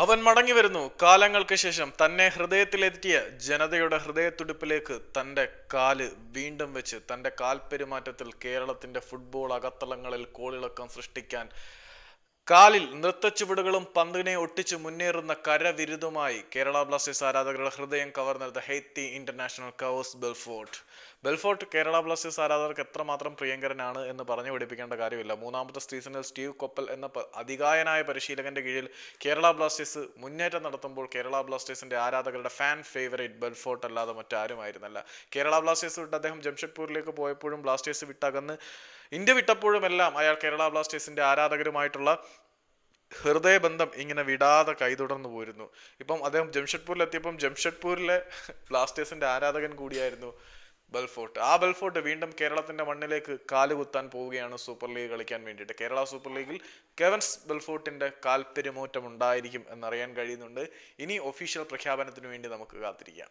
അവൻ മടങ്ങി വരുന്നു. കാലങ്ങൾക്ക് ശേഷം തന്നെ ഹൃദയത്തിലെത്തിയ ജനതയുടെ ഹൃദയത്തുടിപ്പിലേക്ക് തന്റെ കാൽ വീണ്ടും വെച്ച് തന്റെ കാൽപെരുമാറ്റത്തിൽ കേരളത്തിന്റെ ഫുട്ബോൾ അകത്തളങ്ങളിൽ കോളിളക്കം സൃഷ്ടിക്കാൻ കാലിൽ നൃത്തച്ചുവടുകളും പന്തിനെ ഒട്ടിച്ച് മുന്നേറുന്ന കരവിരുതുമായി കേരള ബ്ലാസ്റ്റേഴ്സ് ആരാധകരുടെ ഹൃദയം കവർന്നെടുത്ത Haiti international Kervens Belfort. Belfort Kerala Blasters ആരാധകർക്ക് എത്രമാത്രം പ്രിയങ്കരനാണ് എന്ന് പറഞ്ഞു പഠിപ്പിക്കേണ്ട കാര്യമില്ല. മൂന്നാമത്തെ സീസണിൽ സ്റ്റീവ് കൊപ്പൽ എന്ന അധികായനായ പരിശീലകന്റെ കീഴിൽ കേരള ബ്ലാസ്റ്റേഴ്സ് മുന്നേറ്റം നടത്തുമ്പോൾ കേരള ബ്ലാസ്റ്റേഴ്സിന്റെ ആരാധകരുടെ ഫാൻ ഫേവറേറ്റ് ബെൽഫോർട്ട് അല്ലാതെ മറ്റാരുമായിരുന്നല്ല. കേരള ബ്ലാസ്റ്റേഴ്സ് വിട്ട് അദ്ദേഹം ജംഷഡ്പൂരിലേക്ക് പോയപ്പോഴും ബ്ലാസ്റ്റേഴ്സ് വിട്ടകന്ന് ഇന്ത്യ വിട്ടപ്പോഴുമെല്ലാം അയാൾ കേരള ബ്ലാസ്റ്റേഴ്സിന്റെ ആരാധകരുമായിട്ടുള്ള ഹൃദയബന്ധം ഇങ്ങനെ വിടാതെ കൈതുടർന്നു പോയിരുന്നു ഇപ്പം അദ്ദേഹം ജംഷഡ്പൂരിൽ എത്തിയപ്പം ജംഷഡ്പൂരിലെ ബ്ലാസ്റ്റേഴ്സിന്റെ ആരാധകൻ കൂടിയായിരുന്നു ബൽഫോർട്ട്. ആ ബൽഫോർട്ട് വീണ്ടും കേരളത്തിന്റെ മണ്ണിലേക്ക് കാലുകുത്താൻ പോവുകയാണ് സൂപ്പർ ലീഗ് കളിക്കാൻ വേണ്ടിയിട്ട്. കേരള സൂപ്പർ ലീഗിൽ കെവൻസ് ബൽഫോർട്ടിന്റെ കാൽപ്പെരുമൂറ്റം ഉണ്ടായിരിക്കും എന്നറിയാൻ കഴിയുന്നുണ്ട്. ഇനി ഒഫീഷ്യൽ പ്രഖ്യാപനത്തിന് വേണ്ടി നമുക്ക് കാത്തിരിക്കാം.